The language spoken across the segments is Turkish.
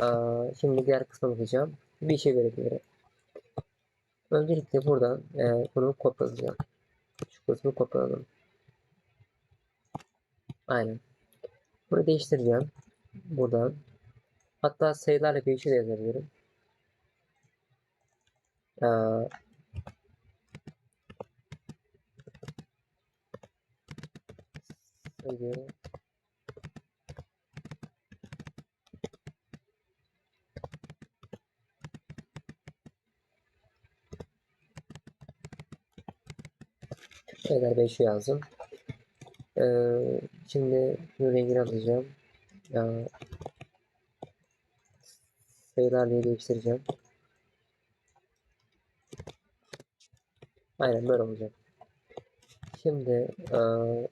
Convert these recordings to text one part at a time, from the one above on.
Aa, şimdi diğer kısma bakacağım. Bir işe göre Öncelikle buradan e, bunu kopyalayacağım. Şu kısmı kopyaladım. Aynen. Bunu değiştireceğim. Buradan. Hatta sayılarla bir şey de yazabilirim. Aa, sayı Şeyler 5 yazdım. Ee, şimdi bunun rengini alacağım. Ya, sayılarla değiştireceğim. Aynen böyle olacak. Şimdi eee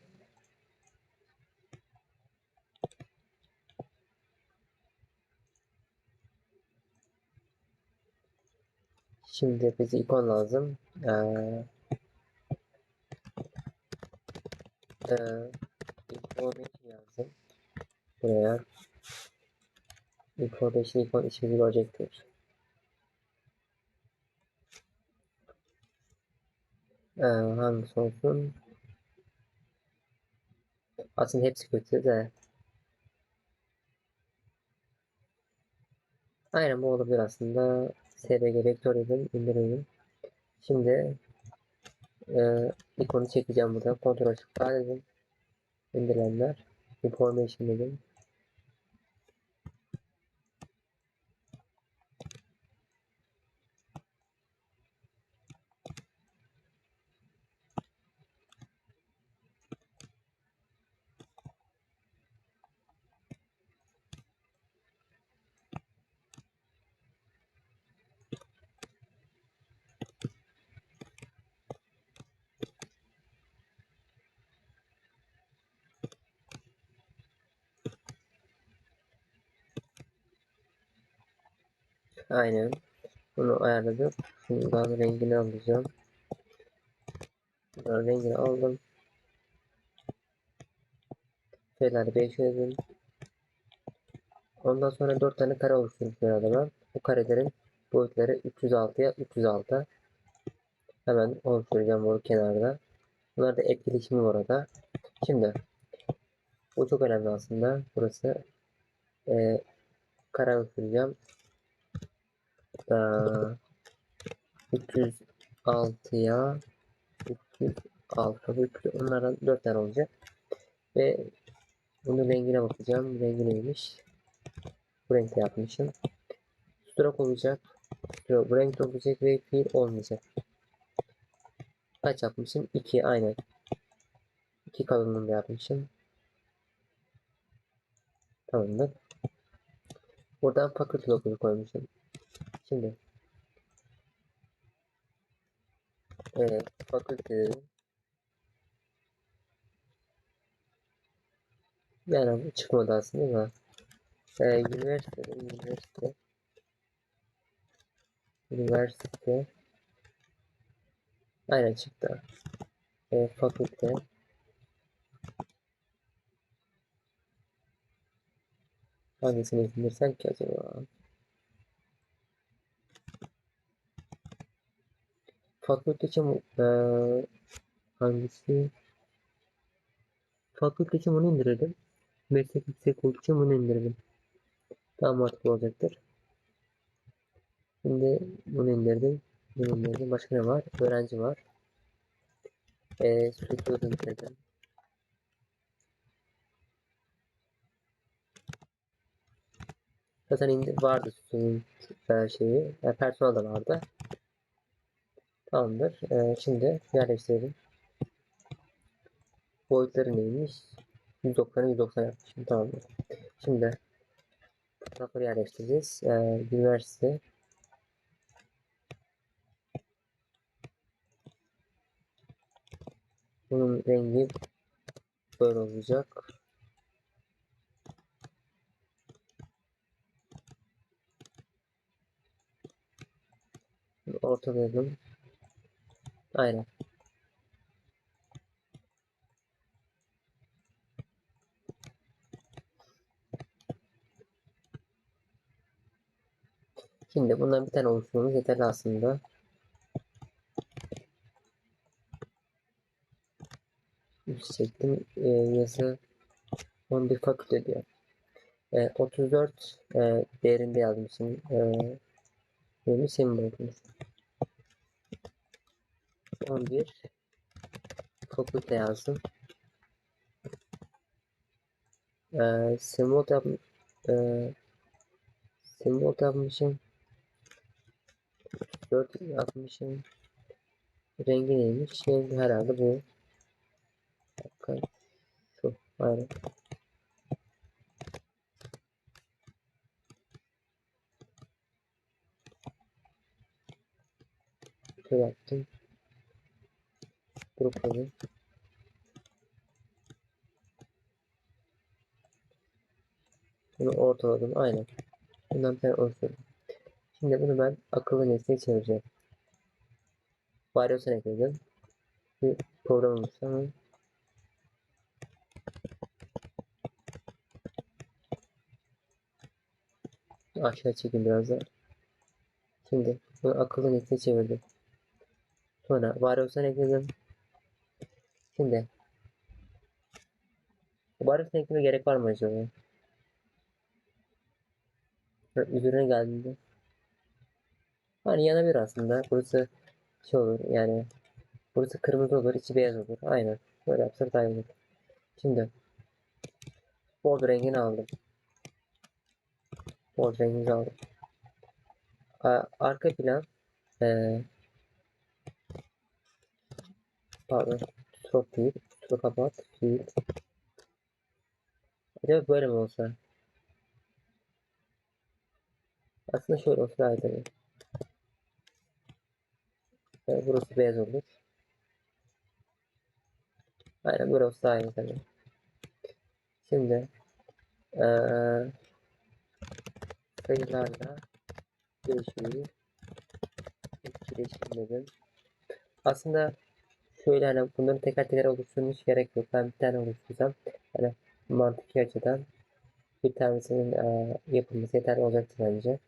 Şimdi bize ikon lazım. Eee eee information yazdım. Buraya information ikon işimizi görecektir. Ee, hangisi olsun? Aslında hepsi kötü de. Aynen bu olabilir aslında. SVG vektör dedim, indirelim. Şimdi e, ikonu çekeceğim burada. Kontrol açık dedim. İndirilenler. Information dedim. Aynen. Bunu ayarladım. Şundan rengini alacağım. Şundan rengini aldım. Şeyler 5 yazdım. Ondan sonra 4 tane kare oluşturup sırada ben. Bu karelerin boyutları 306'ya 306. Hemen oluşturacağım bunu kenarda. Bunlar da etkileşimi bu arada. Şimdi bu çok önemli aslında. Burası e, kare oluşturacağım. 306'ya 306 300 onlardan 4 tane olacak. Ve bunun rengine bakacağım. Rengi neymiş? Bu renkte yapmışım. Stroke olacak. Stroke, bu renkte olacak ve fiil olmayacak. Kaç yapmışım? 2 aynen. 2 kalınlığında yapmışım. Tamamdır. Buradan faculty logo'yu koymuşum. Şimdi evet, faculty dedim. Yani çıkmadı aslında da. Ee, üniversite, üniversite, üniversite. Aynen çıktı. Ee, fakülte. Hangisini indirsem ki acaba? Fakülte için ee, hangisi? Fakülte için bunu indirelim. Meslek yüksekokulu için bunu indirelim. Daha mantıklı olacaktır. Şimdi bunu indirdim. Bunu indirdim. Başka ne var? Öğrenci var. Eee student indirdim. Zaten indir vardı student şeyi. Yani personel de vardı. Tamamdır. Ee, şimdi yerleştirelim. Boyutları neymiş? 190'a 190 yapmışım. Tamamdır. Şimdi fotoğrafları yerleştireceğiz. Ee, üniversite Bunun rengi böyle olacak. Ortalayalım. Aynen. Şimdi bundan bir tane oluşturmamız yeterli aslında. Üst çektim. Ee, yazı 11 fakülte diyor. Ee, 34 e, değerinde yazmışım. Ee, neymiş senin bakmış. 11 fakülte yazdım. Ee, symbol yap e, symbol yapmışım. 4 yapmışım. Rengi neymiş? Rengi herhalde bu. Bakın. Şu. Aynen. Şöyle yaptım. Grupladım. Bunu ortaladım. Aynen. Bundan tane oluşturdum. Şimdi bunu ben akıllı nesneye çevireceğim. Varyosunu ekledim. Bir program oluştu Aşağı çekin biraz da. Şimdi bunu akıllı nesneye çevirdim. Sonra varyosunu ekledim. Şimdi bu varyosunu ekleme gerek var mı acaba? Üzerine geldiğinde Hani yanabilir aslında. Burası şey olur yani burası kırmızı olur, içi beyaz olur. Aynen. Böyle yapsak daha iyi. Şimdi bold rengini aldım. Bold rengini aldım. Arka plan ee, pardon stroke değil. Stroke kapat. Değil. Acaba böyle mi olsa? Aslında şöyle olsa daha iyi. Evet, burası beyaz olur. Aynen burası daha iyi tabii. Şimdi ee, sayılarla değişmeyi etkileştirmedim. Aslında şöyle hani bunları teker teker oluşturmuş gerek yok. Ben bir tane oluştursam hani mantıki açıdan bir tanesinin e, yapılması yeterli olacaktır bence.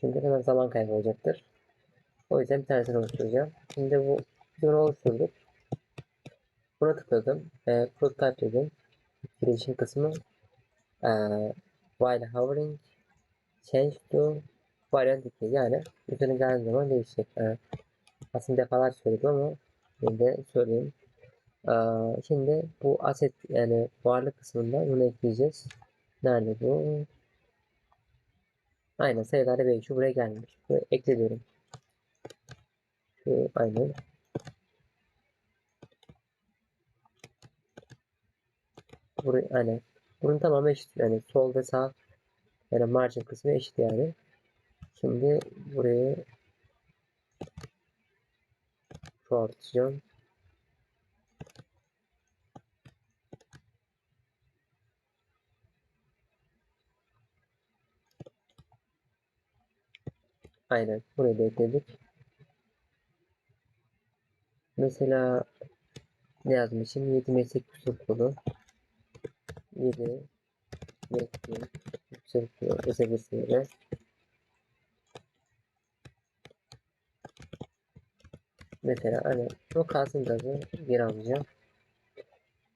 Çünkü hemen zaman kaybı olacaktır. O yüzden bir tanesini oluşturacağım. Şimdi bu bunu oluşturduk. Buna tıkladım. E, prototype dedim. Creation kısmı e, while hovering change to variant 2 yani üzerine geldiği zaman değişecek. E, aslında defalarca söyledim ama yine de söyleyeyim. E, şimdi bu asset yani varlık kısmında bunu ekleyeceğiz. Nerede bu? Aynen sayılarda belki buraya gelmiş. Buraya ekliyorum. Şu aynen. Burayı aynen. Bunun tamamı eşit. Yani sol ve sağ yani margin kısmı eşit yani. Şimdi buraya çoğaltacağım. Aynen. Buraya da ekledik. Mesela ne yazmışım? 7 meslek yüksek kolu. 7 meslek yüksek kolu. Özellikle. Mesela hani o kalsın tabi geri alacağım.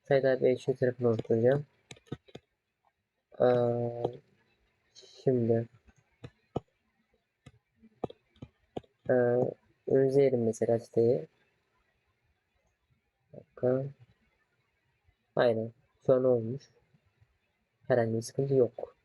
Sayılar ve şu tarafını oluşturacağım. Ee, şimdi ee, önceyelim mesela siteyi. Dakika. Aynen. Şu an olmuş. Herhangi bir sıkıntı yok.